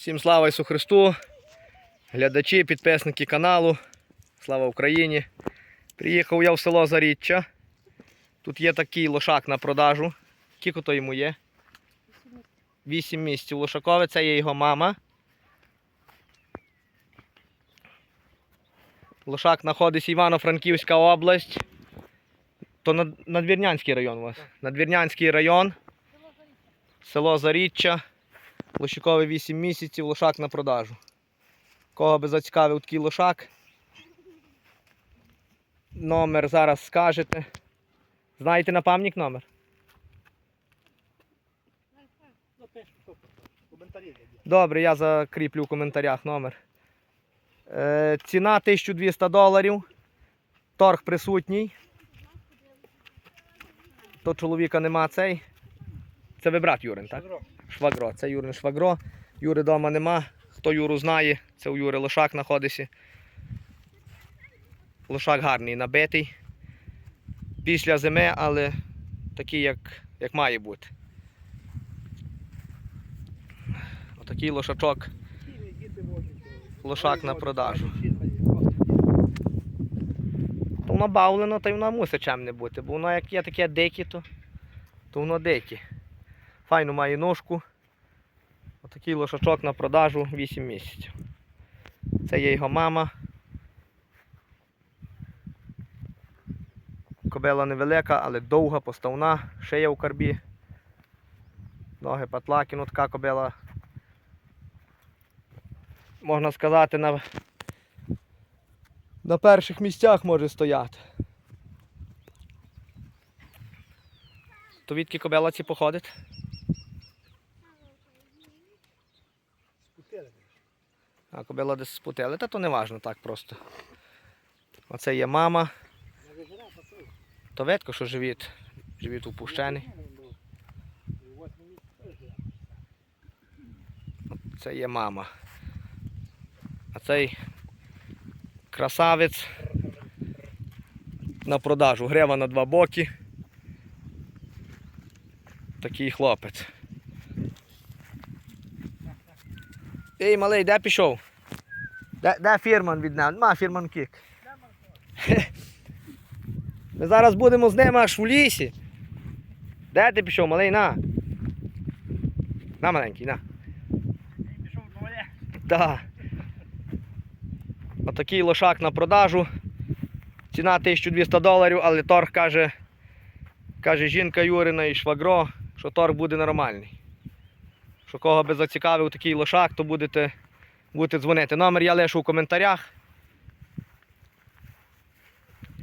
Всім слава Ісу Христу, глядачі, підписники каналу. Слава Україні. Приїхав я в село Заріччя. Тут є такий лошак на продажу. Скільки то йому є? Вісім місяців лошакове, це є його мама. Лошак знаходиться Івано-Франківська область. То Надвірнянський район у вас. Надвірнянський район. Село Заріччя. Лошаковий 8 місяців, лошак на продажу. Кого би зацікавив такий лошак? Номер зараз скажете. Знаєте на пам'ять номер? Добре, я закріплю в коментарях номер. Е, ціна 1200 доларів. Торг присутній. То чоловіка нема цей. Це ви брат Юрин, так? Швагро. Це Юрин Швагро. Юри вдома нема. Хто Юру знає, це у Юри лошак знаходиться. Лошак гарний, набитий. Після зими, але такий, як, як має бути. Отакий лошачок. Лошак на продажу. То воно бавлено, та й воно мусить чим не бути, бо воно як є таке дике, то, то воно дике. Файну має ножку. Отакий лошачок на продажу 8 місяців. Це є його мама. Кобила невелика, але довга, поставна, шия у карбі. Ноги патлаки, ну така кобила. Можна сказати, на, на перших місцях може стояти. То кобила ці походить? А кобила десь спутили, та то не важно так просто. Оце є мама. То видко, що живіт. Живіт упущений. Це є мама. А цей красавець на продажу. Грива на два боки. Такий хлопець. Ей, малий, де пішов? Де, де фірман від нас? Ма фірман кік. Ми зараз будемо з ними аж у лісі. Де ти пішов, малий, на? На маленький, на. Пішов до мене. Так. Отакий лошак на продажу. Ціна 1200 доларів, але торг каже, каже жінка Юрина і швагро, що торг буде нормальний. Що кого би зацікавив такий лошак, то будете, будете дзвонити. Номер я лишу у коментарях.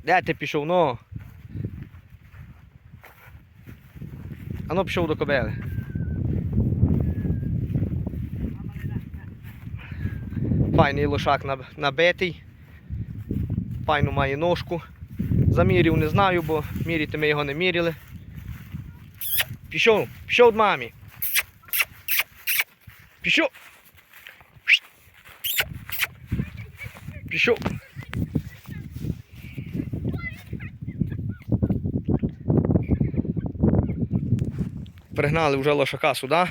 Де ти пішов? Ну. А ну пішов до кобили. Файний лошак набитий. Файну має ножку. Замірів не знаю, бо міряти ми його не міряли. Пішов, пішов до мамі. Пішов. Пішов. Пригнали вже лошака сюди.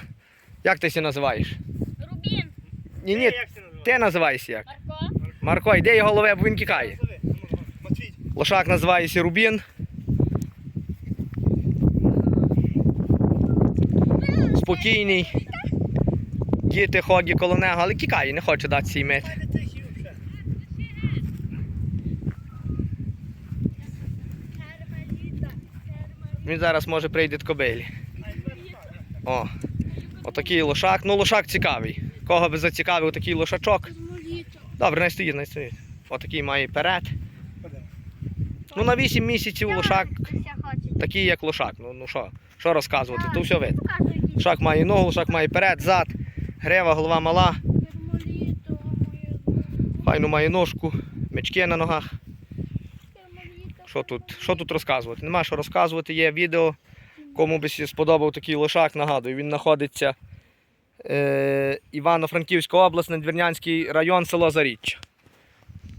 Як ти себе називаєш? Рубін, Ні, ні, називається? ти називаєшся як? Марко, Марко, йди його лове, бо він тікає. Назови. Матвій. Лошак називається Рубін. Спокійний. Діти ходять коло нього, але тікає, не хоче дати сій мити. Мене тихий вже. Він зараз може прийде до кобилі. О, отакий лошак. Ну, лошак цікавий. Кого би зацікавив такий лошачок? Добре, не стоїть, не стоїть. Отакий має перед. Ну, на 8 місяців лошак такий, як лошак. Ну, ну що, що розказувати? То все видно. Лошак має ногу, лошак має перед, зад, грива, голова мала, файну має ножку, мечки на ногах. Що тут, що тут розказувати? Нема що розказувати, є відео. Кому би сподобав такий лошак, нагадую, він знаходиться е, Івано-Франківська область, Надвірнянський район, село Заріччя.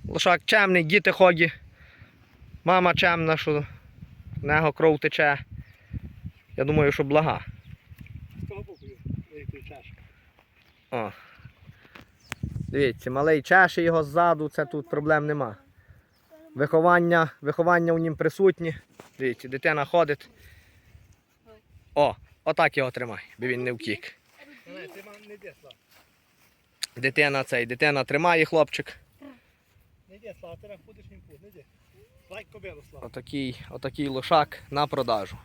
Лошак чемний, діти ході. Мама чемна, що в нього кров тече. Я думаю, що блага. О, Дивіться, малий чеше його ззаду, це тут проблем нема. Виховання, виховання у нім присутні. Дивіться, дитина ходить. О, отак його тримай, бо він не втік. Дитина цей, дитина тримає хлопчик. Отакий, отакий лошак на продажу.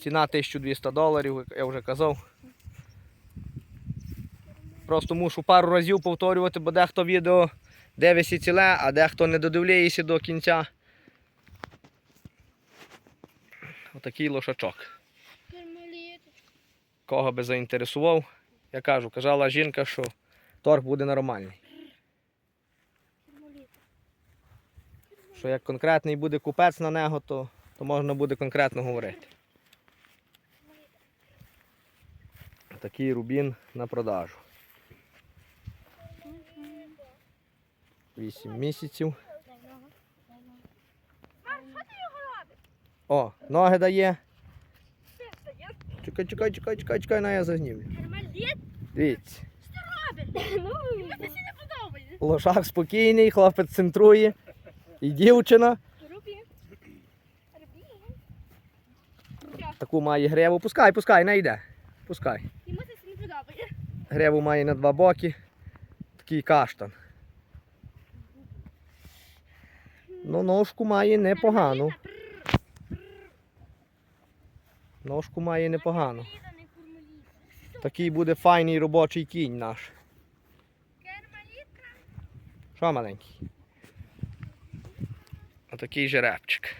Ціна 1200 доларів, я вже казав. Просто мушу пару разів повторювати, бо дехто відео дивиться ціле, а дехто не додивляється до кінця. Отакий лошачок. Кого би заінтересував, я кажу, казала жінка, що торг буде нормальний. Що як конкретний буде купець на нього, то, то можна буде конкретно говорити. Такий рубін на продажу. 8 місяців. О, ноги дає. Чекай, чекай, чекай, чекай, чекай, на я зазнімлю. Дивіться. Лошак спокійний, хлопець центрує. І дівчина таку має греву. Пускай, пускай, не йде. Пускай. Йому це не подобає. Греву має на два боки. Такий каштан. Ну, ножку має непогану. Ножку має непогану. Такий буде файний робочий кінь наш. Що маленький? Отакий жеребчик.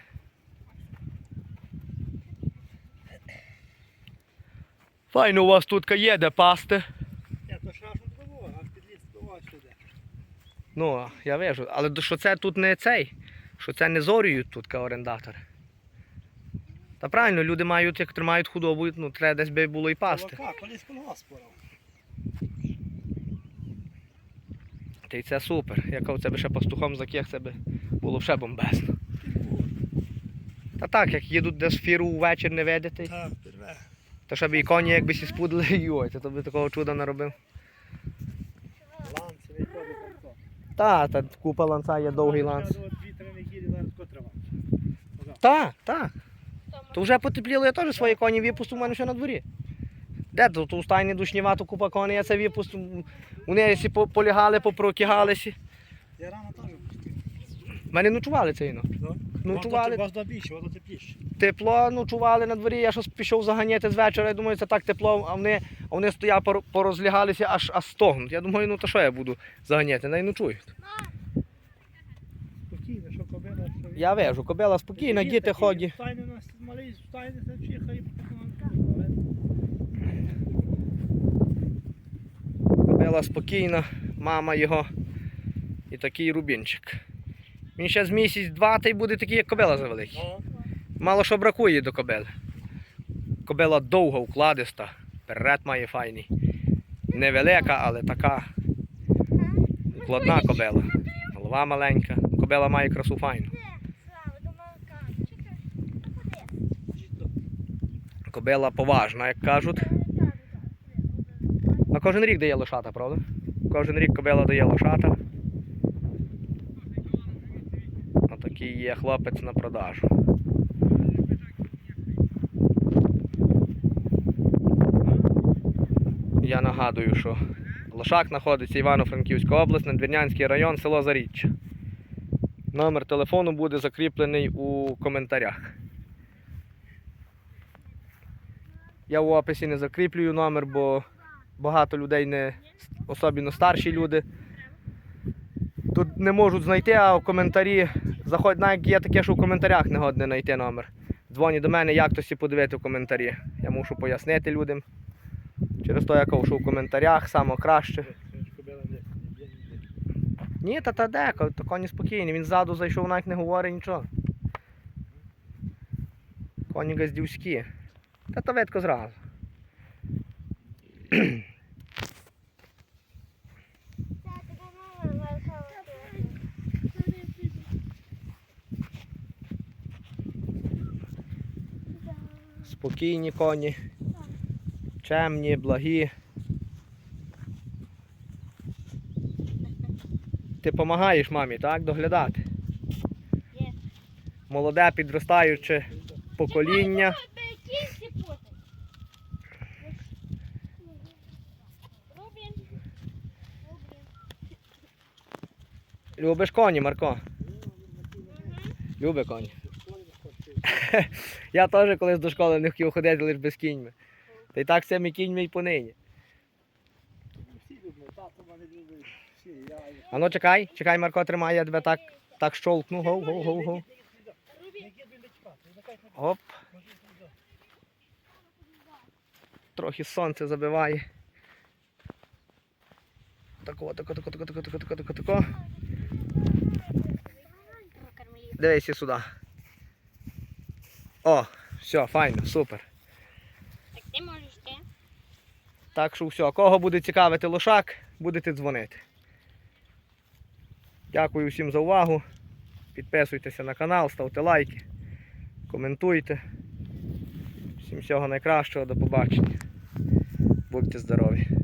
Файно у вас тут є де пасти. То а. Ну, я вижу. Але що це тут не цей, що це не зорюють тут ка орендатори. Та правильно, люди мають, як тримають худобу, ну треба десь би було і пасти. Молока, колись. Та й це супер. Як це би ще пастухом заких, це би було ще бомбезно. Та так, як їдуть десь фіру ввечір не Так, перве. то щоб і коні якби сі спудили, йой, то би такого чуда наробив. То. Та, та купа ланца є довгий ланц. Так, так. То вже потепліло, я теж свої коні випустив у мене ще на дворі. Де то, то стайні душнівато купа коней, я це випустив. Вони всі полягали, попрокигалися. Я рано теж пустив. Мене ночували цей ну. Ну, Ночували. Вас більше, воно тепліше. Тепло, ночували на дворі, я щось пішов заганяти з вечора, я думаю, це так тепло, а вони, а вони стоять, пор- порозлягалися, аж, аж стогнуть. Я думаю, ну то що я буду заганяти, не ночують. Кобила, що Я вижу, кобила спокійно, діти ходять. Стайни у нас малий, стайни це вчихає, Кобила спокійна, мама його і такий рубінчик. Він ще з місяць-два та й буде такий, як кобила завеликий. Мало що бракує до кобили. Кобила довга, укладиста, перед має файний. Невелика, але така укладна кобила. Голова маленька. Кобила має красу файну. Кобила поважна, як кажуть. А кожен рік дає лошата, правда? Кожен рік кобила дає лошата. Отакий є хлопець на продажу. Я нагадую, що Лошак знаходиться Івано-Франківська область, Надвірнянський район, село Заріччя. Номер телефону буде закріплений у коментарях. Я в описі не закріплюю номер, бо багато людей, не, особливо старші люди, тут не можуть знайти, а в коментарі заходь, навіть є таке, що в коментарях не годне знайти номер. Дзвонять до мене, як то сі подивити в коментарі. Я мушу пояснити людям. Через то я кажу, що в коментарях саме краще. Кобила не б'є ніде. Ні, та та де, то коні спокійні. Він ззаду зайшов, навіть не говорить нічого. Коні газдівські. Та то видко зразу. Спокійні коні. Чемні, благі. Ти допомагаєш мамі, так? Доглядати. Є. Молоде підростаюче покоління. Любиш коні, Марко? Любить коні. Я теж колись до школи не хотів ходити лише без кіньми. Та й так з цими кіньми і понині. Всі люблять, тато мене любить. А ну чекай, чекай, Марко, тримай, я тебе так, так щолкну. Гоу, гоу, гоу, гоу. Оп, трохи сонце забиває. Тако, тако, тако, тако, тако, тако, тако, тако, тако. Дивися сюди. О, все, файно, супер. Так ти можеш те? Так що все, кого буде цікавити лошак, будете дзвонити. Дякую всім за увагу. Підписуйтеся на канал, ставте лайки, коментуйте. Всім всього найкращого, до побачення. Будьте здорові.